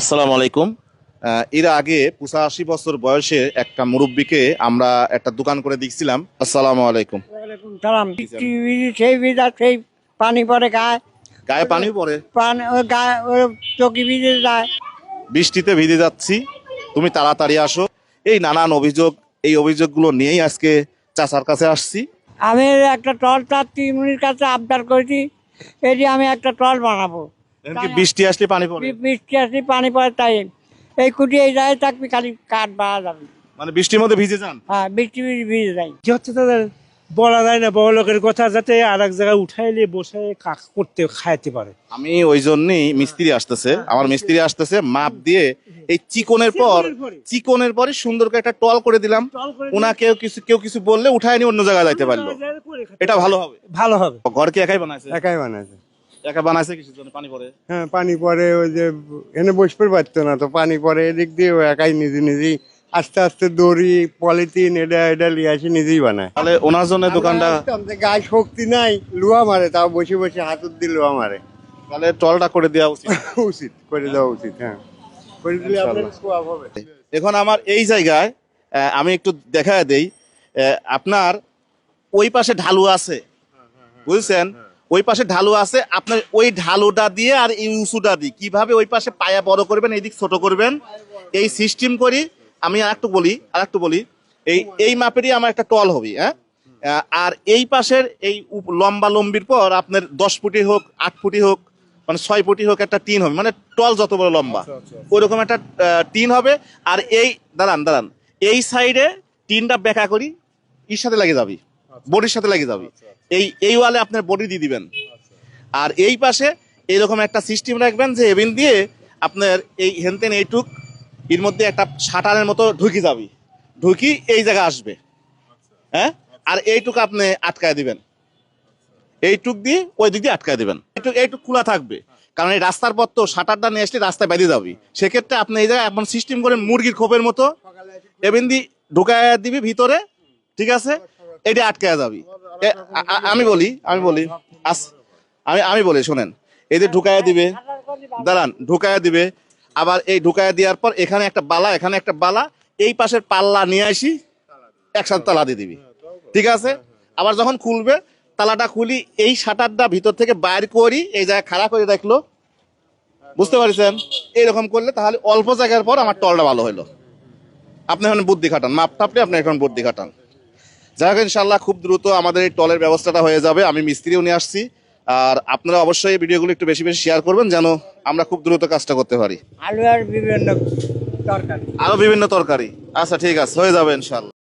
আসসালামু আলাইকুম। আহ, এর আগে পঁচাশি বছর বয়সে একটা মুরব্বীকে আমরা একটা দোকান করে দিচ্ছিলাম আসসালামু আলাইকুম। সালাম। সেই ভিজা সেই পানি পড়ে গায়ে। গায়ে পানি পড়ে পানি ওই গায়ে ওই চকি ভিজে যায়। বৃষ্টিতে ভিজে যাচ্ছি। তুমি তাড়াতাড়ি আসো। এই নানান অভিযোগ এই অভিযোগগুলো নিয়েই আজকে চাচার কাছে আসছি। আমি একটা টল তার তিমুনির কাছে আবদার করেছি এটি আমি একটা টল বানাবো। বৃষ্টি আসলে পানি পড়ে। বৃষ্টি আসলে পানি পড়ে তাই এই কুটি এই যায় থাকবি খালি কাঠ বাড়া যাবে। মানে বৃষ্টির মধ্যে ভিজে যান? হ্যাঁ বৃষ্টি ভিজে যায়। কি হচ্ছে তাদের? বলা যায় না বড় লোকের কথা যাতে আর এক জায়গায় উঠাইলে বসে কাক করতে খাইতে পারে। আমি ওই জন্যই মিস্ত্রি আসতেছে আমার মিস্ত্রি আসতেছে মাপ দিয়ে এই চিকনের পর চিকনের পরে সুন্দর করে একটা টল করে দিলাম। ওনাকে কিছু কেউ কিছু বললে উঠায় নিয়ে অন্য জায়গায় যাইতে পারল। এটা ভালো হবে। ভালো হবে। ঘর কি একাই বানাইছে? একাই বানাইছে। একা বানাইছে কিছু জন্য পানি পড়ে হ্যাঁ পানি পরে ওই যে এনে বসতে পারতো না তো পানি পরে এদিক দিয়ে একাই নিজে নিজেই আস্তে আস্তে দড়ি পলিথিন এটা এটা লিয়ে আসি নিজেই বানায়। তাহলে ওনার জন্য দোকানটা গায়ে শক্তি নাই লোহা মারে তাও বসে বসে হাতুর দিয়ে লোহা মারে। তাহলে টলটা করে দেওয়া উচিত। উচিত করে দেওয়া উচিত হ্যাঁ। করে দিলে আপনার হবে। এখন আমার এই জায়গায় আমি একটু দেখা দেই আপনার ওই পাশে ঢালু আছে বুঝছেন? ওই পাশে ঢালু আছে আপনার ওই ঢালুটা দিয়ে আর এই উঁচুটা দিয়ে। কীভাবে ওই পাশে পায়া বড় করবেন এইদিক ছোট করবেন এই সিস্টেম করি আমি আর একটু বলি আর একটু বলি এই এই মাপেরই আমার একটা টল হবে হ্যাঁ? আর এই পাশের এই লম্বা লম্বির পর আপনার দশ ফুটি হোক আট ফুটি হোক মানে ছয় ফুটি হোক একটা টিন হবে মানে টল যত বড় লম্বা ওইরকম একটা টিন হবে আর এই দাঁড়ান দাঁড়ান এই সাইডে টিনটা বেঁকা করি ইর সাথে লাগে যাবি। বডির সাথে লাগে যাবি। এই এই ওয়ালে আপনার বডি দিয়ে দিবেন। আর এই পাশে এইরকম একটা সিস্টেম রাখবেন যে এবিন দিয়ে আপনার এই হেনতেন এইটুক এর মধ্যে একটা শাটারের মতো ঢুকি যাবি। ঢুকি এই জায়গা আসবে। হ্যাঁ? আর এইটুক আপনি আটকায় দিবেন। এইটুক দিয়ে ওই দিক দিয়ে আটকায় দিবেন। এইটুক এইটুক খোলা থাকবে। কারণ এই রাস্তার পর তো শাটারটা নিয়ে আসলে রাস্তায় বেঁধে যাবি। সেক্ষেত্রে আপনি এই জায়গায় এমন সিস্টেম করেন মুরগির খোপের মতো এবিন দিয়ে ঢুকায় দিবি ভিতরে ঠিক আছে? এটা আটকায় যাবি। আমি বলি আমি বলি আমি আমি বলি, শোনেন, এই এদের ঢুকায় দিবে, দাঁড়ান, ঢুকায় দিবে, আবার এই ঢুকায় দেওয়ার পর এখানে একটা বালা, এখানে একটা বালা, এই পাশের পাল্লা নিয়ে আসি, একসাথে তালা দিয়ে দিবি, ঠিক আছে? আবার যখন খুলবে, তালাটা খুলি, এই শাটারটা ভিতর থেকে বাইর করি, এই জায়গায় খাড়া করে দেখল বুঝতে পারছেন? এইরকম করলে তাহলে অল্প জায়গার পর আমার টলটা ভালো হলো আপনি এখন বুদ্ধি খাটান মাপ টাপলে আপনি এখন বুদ্ধি খাটান। যাই হোক ইনশাল্লাহ খুব দ্রুত আমাদের এই টলের ব্যবস্থাটা হয়ে যাবে। আমি মিস্ত্রিও নিয়ে আসছি। আর আপনারা অবশ্যই এই ভিডিওগুলো একটু বেশি বেশি শেয়ার করবেন যেন আমরা খুব দ্রুত কাজটা করতে পারি। আলু আর বিভিন্ন তরকারি। আরও বিভিন্ন তরকারি। আচ্ছা ঠিক আছে হয়ে যাবে ইনশাল্লাহ